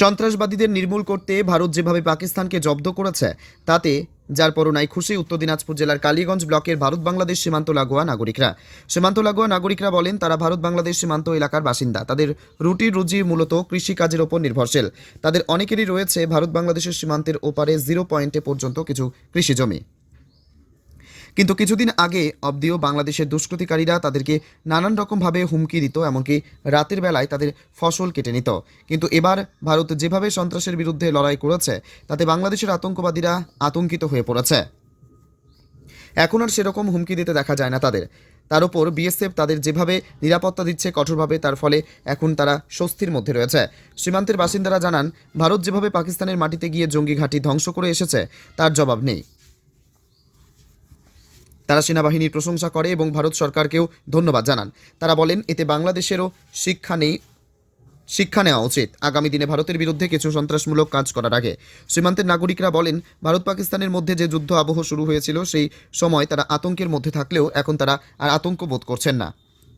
সন্ত্রাসবাদীদের নির্মূল করতে ভারত যেভাবে পাকিস্তানকে জব্দ করেছে, তাতে যার পরনাই খুশি উত্তর দিনাজপুর জেলার কালীগঞ্জ ব্লকের ভারত বাংলাদেশ সীমান্ত লাগোয়া নাগরিকরা। সীমান্ত লাগোয়া নাগরিকরা বলেন, তারা ভারত বাংলাদেশ সীমান্ত এলাকার বাসিন্দা। তাদের রুটি রুজি মূলত কৃষিকাজের ওপর নির্ভরশীল। তাদের অনেকেরই রয়েছে ভারত বাংলাদেশের সীমান্তের ওপারে জিরো পয়েন্টে পর্যন্ত কিছু কৃষি জমি। কিন্তু কিছুদিন আগে অবধিও বাংলাদেশের দুষ্কৃতিকারীরা তাদেরকে নানান রকমভাবে হুমকি দিত, এমনকি রাতের বেলায় তাদের ফসল কেটে নিত। কিন্তু এবার ভারত যেভাবে সন্ত্রাসের বিরুদ্ধে লড়াই করেছে, তাতে বাংলাদেশের আতঙ্কবাদীরা আতঙ্কিত হয়ে পড়েছে। এখন আর সেরকম হুমকি দিতে দেখা যায় না তাদের। তার উপর বিএসএফ তাদের যেভাবে নিরাপত্তা দিচ্ছে কঠোরভাবে, তার ফলে এখন তারা স্বস্তির মধ্যে রয়েছে। সীমান্তের বাসিন্দারা জানান, ভারত যেভাবে পাকিস্তানের মাটিতে গিয়ে জঙ্গি ঘাঁটি ধ্বংস করে এসেছে, তার জবাব নেই। তারা সেনাবাহিনীর প্রশংসা করে এবং ভারত সরকারকেও ধন্যবাদ জানান। তারা বলেন এতে বাংলাদেশেরও শিক্ষা নেই শিক্ষা নেওয়া উচিত। আগামী দিনে ভারতের বিরুদ্ধে কিছু সন্ত্রাসমূলক কাজ করার আগে সীমান্তের নাগরিকরা বলেন ভারত পাকিস্তানের মধ্যে যে যুদ্ধ আবহ শুরু হয়েছিল সেই সময় তারা আতঙ্কের মধ্যে থাকলেও এখন তারা আর আতঙ্ক বোধ করছেন না।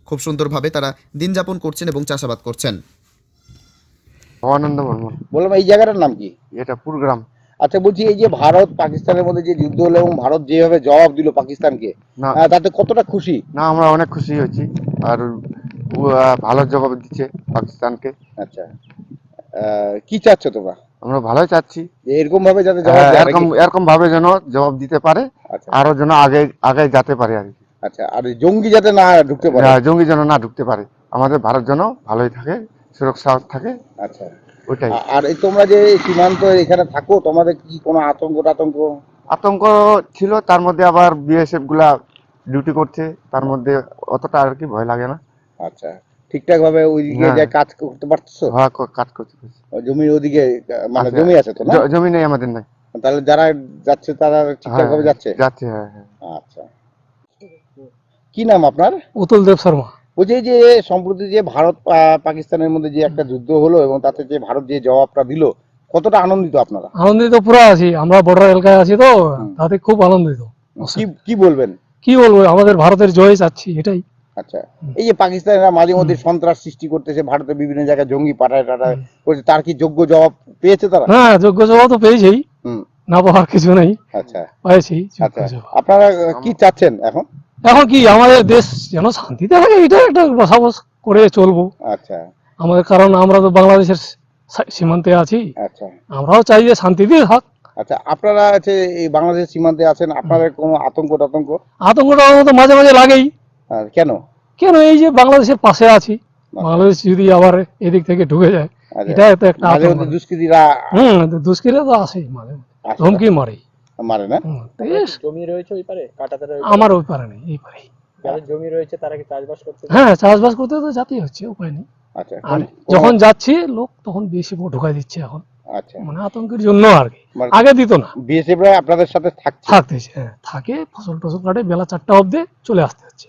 খুব সুন্দরভাবে তারা দিন যাপন করছেন এবং চাষাবাদ করছেন। ভবানন্দ বর্মন। বললাম এই জায়গাটার নাম কি? এটা পুরগ্রাম। আচ্ছা বলছি এই যে ভারত পাকিস্তানের মধ্যে যে যুদ্ধ হলো এবং ভারত যেভাবে জবাব দিল পাকিস্তানকে না। তাতে কতটা খুশি? না আমরা অনেক খুশি হয়েছি। আর ভালো জবাব দিচ্ছে পাকিস্তানকে। আচ্ছা কি চাচ্ছ তোমরা? আমরা ভালোই চাচ্ছি। এরকম ভাবে যাতে হ্যাঁ, এরকম এরকম ভাবে যেন জবাব দিতে পারে আচ্ছা। আরও যেন আগে আগে যেতে পারে আর আচ্ছা আর জঙ্গি যাতে না ঢুকতে পারে? হ্যাঁ, জঙ্গি যেন না ঢুকতে পারে। আমাদের ভারত যেন ভালোই থাকে সুরক্ষা থাকে। আচ্ছা। ওইটাই। আর এই তোমরা যে সীমান্ত এখানে থাকো তোমাদের কি কোনো আতঙ্ক টাতঙ্ক? আতঙ্ক ছিল তার মধ্যে আবার বিএসএফগুলা ডিউটি করছে তার মধ্যে অতটা আর কি ভয় লাগে না। আচ্ছা ঠিকঠাক ভাবে ওইদিকে হ্যাঁ। যে কাজ করতে পারছ হ্যাঁ, কাজ করতে করতে। জমির ওদিকে মানে। জমি আছে তো না? জমি নেই আমাদের নাই। তাহলে যারা যাচ্ছে তারা ঠিকঠাক ভাবে হ্যাঁ, যাচ্ছে? যাচ্ছে হ্যাঁ হ্যাঁ। আচ্ছা। কি নাম আপনার? উতুল দেব শর্মা। বলছি যে সম্প্রতি যে ভারত পাকিস্তানের মধ্যে যে একটা যুদ্ধ হলো এবং তাতে যে ভারত যে জবাবটা দিল কতটা আনন্দিত আপনারা? আনন্দিত পুরো আছি আমরা বর্ডার এলাকায় আছি তো তাতে খুব আনন্দিত। কি বলবেন? কি বলব আমাদের ভারতের জয় চাচ্ছি এটাই। আচ্ছা এই যে পাকিস্তানিরা মাঝে মধ্যে সন্ত্রাস সৃষ্টি করতেছে ভারতের বিভিন্ন জায়গায় জঙ্গি পাঠায় টাটায় করছে তার কি যোগ্য জবাব পেয়েছে তারা? হ্যাঁ যোগ্য জবাব তো পেয়েছেই। না পাওয়ার কিছু নেই। আচ্ছা। পেয়েছি আচ্ছা। আপনারা কি চাচ্ছেন এখন? এখন কি আমাদের দেশ যেন শান্তিতে থাকে এটা একটা বসাবস করে চলবো। আচ্ছা। আমাদের কারণ আমরা তো বাংলাদেশের সীমান্তে আছি। আচ্ছা। আমরাও চাই যে শান্তিতে থাক। আচ্ছা আপনারা হচ্ছে এই বাংলাদেশ সীমান্তে আছেন আপনাদের কোনো আতঙ্ক টাতঙ্ক? আতঙ্কটা আমাদের তো মাঝে মাঝে লাগেই। কেন? কেন এই যে বাংলাদেশের পাশে আছি? বাংলাদেশ যদি আবার এদিক থেকে ঢুকে যায় আচ্ছা, এটা তো একটা আতঙ্ক। দুষ্কৃতীরা হুম দুষ্কৃরে তো আসেই মাঝে মাঝে। আসে। ধমকি মারে মারে না? জমি রয়েছে ওই পারে? কাটাতে আমার ওই পারে নেই এই পারে যাদের জমি রয়েছে তারা কি চাষবাস করতে হ্যাঁ চাষবাস করতে তো জাতি হচ্ছে উপায় নেই। আচ্ছা আর যখন যাচ্ছি লোক তখন বেশি ঢুকাই দিচ্ছে এখন। আচ্ছা। মানে আতঙ্কের জন্য আর কি। মানে- আগে দিত না। বিএসএফ আপনাদের সাথে থাকছে? থাকতেছে হ্যাঁ। থাকে ফসল টসল কাটে বেলা চারটা অবধি চলে আসতে হচ্ছে।